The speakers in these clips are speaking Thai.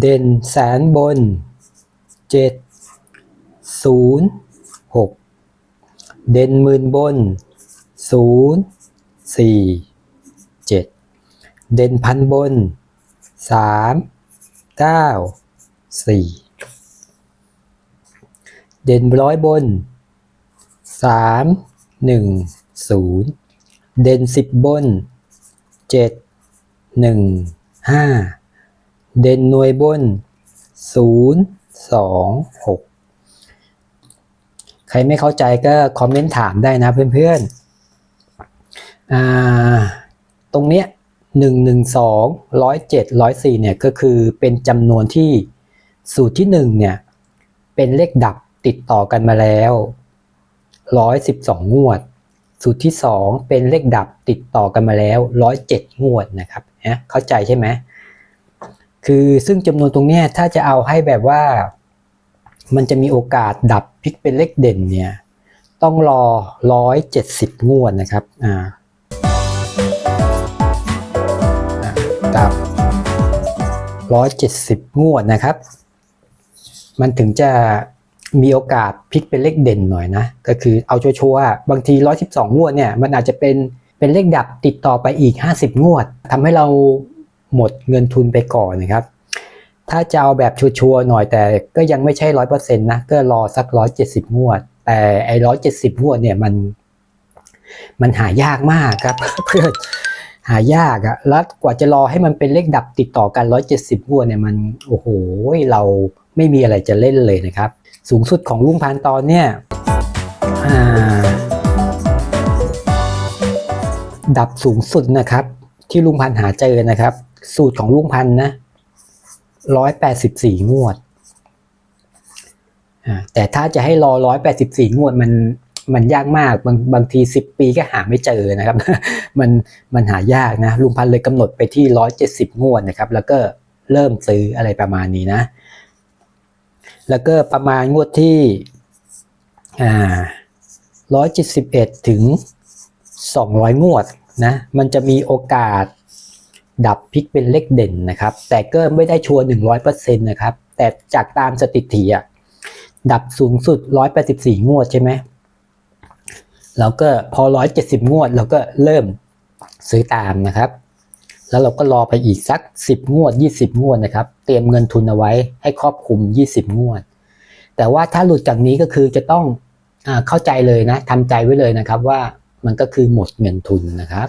เด่นแสนบน เจ็ดศูนย์หกเด่นหมื่นบนศูนย์สี่เจ็ดเด่นพันบนสามเก้าสี่เด่นร้อยบนสามหนึ่งศูนย์เด่นสิบบนเจ็ดหนึ่งห้า เด่นหน่วยบน 0 2 6 ใครไม่เข้าใจก็คอมเมนต์ถามได้นะเพื่อนๆตรงเนี้ย1 1 2 107 104เนี่ยก็คือเป็นจำนวนที่สูตรที่1เนี่ยเป็นเลขดับติดต่อกันมาแล้ว 112 งวด สูตรที่ 2 เป็นเลขดับติดต่อกันมาแล้ว 107 งวดนะครับนะเข้าใจใช่ไหม คือซึ่งจำนวนตรงเนี้ยถ้าจะเอาให้แบบว่า มันจะมีโอกาสดับพลิกเป็นเลขเด่นเนี่ย ต้องรอ 170 งวดนะครับอ่าอ่าดับ170 งวดนะครับ มันถึงจะมีโอกาสพลิกเป็นเลขเด่นหน่อยนะ ก็คือเอาชัวร์ๆบางที 112 งวดเนี่ย มันอาจจะเป็นเป็นเลขดับติดต่อไปอีก 50 งวดทำให้เรา หมดเงินทุนไปก่อนนะครับ ถ้าจะเอาแบบชัวร์ๆหน่อยแต่ก็ยังไม่ใช่ร้อยเปอร์เซ็นต์นะ ก็รอสักร้อยเจ็ดสิบงวด แต่ไอ้ร้อยเจ็ดสิบงวดเนี่ยมัน มันหายากมากครับเพื่อนหายากอะแล้วกว่าจะรอให้มันเป็นเลขดับติดต่อกันร้อยเจ็ดสิบงวดเนี่ยมันโอ้โหเราไม่มีอะไรจะเล่นเลยนะครับ สูงสุดของลุงพันตอนเนี่ยดับสูงสุดนะครับ ที่ลุงพันหาเจอนะครับ สูตรของลุงพันนะร้อยแปดสิบสี่งวดแต่ถ้าจะให้รอร้อยแปดสิบสี่งวดมันมันยากมากบางบางทีสิบปีก็หาไม่เจอนะครับ มันมันหายากนะลุงพันเลยกำหนดไปที่ร้อยเจ็ดสิบงวดนะครับ แล้วก็เริ่มซื้ออะไรประมาณนี้นะ แล้วก็ประมาณงวดที่อ่าร้อยเจ็ดสิบเอ็ดถึง200งวดนะ มันจะมีโอกาส ดับพลิกเป็นเลขเด่นนะครับ แต่ก็ไม่ได้ชัวร์100%นะครับ แต่จากตามสถิติอะดับสูงสุด184งวดใช่ไหมแล้วก็พอ170งวด เราก็เริ่มซื้อตามนะครับ แล้วเราก็รอไปอีกสัก10งวด20งวดนะครับ เตรียมเงินทุนเอาไว้ให้ครอบคลุม20งวด แต่ว่าถ้าหลุดจากนี้ก็คือจะต้องอเข้าใจเลยนะทำใจไว้เลยนะครับว่ามันก็คือหมดเงินทุนนะครับ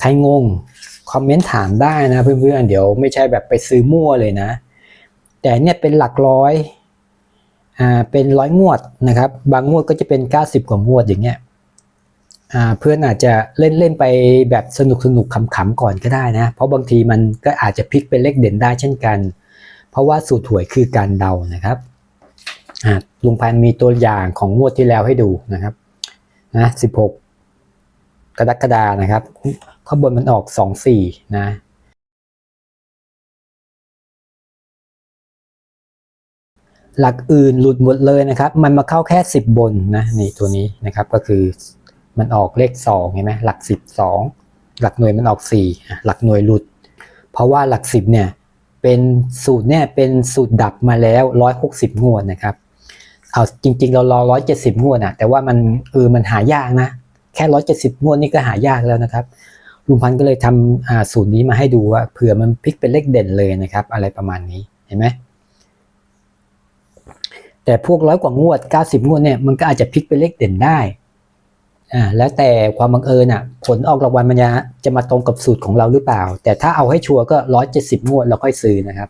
ใครงงคอมเมนต์ถามได้นะเพื่อนๆเดี๋ยวไม่ใช่แบบไปซื้อมั่วเลยนะ แต่เนี่ยเป็นหลักร้อยอ่าเป็นร้อยงวดนะครับ บางงวดก็จะเป็น 90 กว่างวดอย่างเงี้ยอ่าเพื่อนอาจจะเล่นเล่นไปแบบสนุกสนุกขำๆก่อนก็ได้นะ เพราะบางทีมันก็อาจจะพลิกเป็นเลขเด่นได้เช่นกัน เพราะว่าสูตรหวยคือการเดานะครับอ่าลุงพันมีตัวอย่างของงวดที่แล้วให้ดูนะครับนะสิบห กกรกฎานะครับ ข้างบนมันออกสองสี่นะหลักอื่นหลุดหมดเลยนะครับ มันมาเข้าแค่สิบบนนะนี่ตัวนี้นะครับก็คือมันออกเลขสองเห็นไหมหลักสิบสองหลักหน่วยมันออกสี่หลักหน่วยหลุด เพราะว่าหลักสิบเนี่ยเป็นสูตรเนี่ยเป็นสูตรดับมาแล้วร้อยหกสิบงวดนะครับเอาจริงๆเรารอร้อยเจ็ดสิบงวดอะแต่ว่ามันเออมันหายากนะ แค่ร้อยเจ็ดสิบงวดนี่ก็หายากแล้วนะครับลุงพันธ์ก็เลยทำสูตรนี้มาให้ดูว่าเผื่อมันพลิกเป็นเลขเด่นเลยนะครับ อะไรประมาณนี้เห็นไหมแต่พวกร้อยกว่างวดเก้าสิบงวดเนี่ยมันก็อาจจะพลิกเป็นเลขเด่นได้อ่าแล้วแต่ความบังเอิญอะผลออกรางวัลมันจะจะมาตรงกับสูตรของเราหรือเปล่า แต่ถ้าเอาให้ชัวร์ก็ร้อยเจ็ดสิบงวดเราค่อยซื้อนะครับ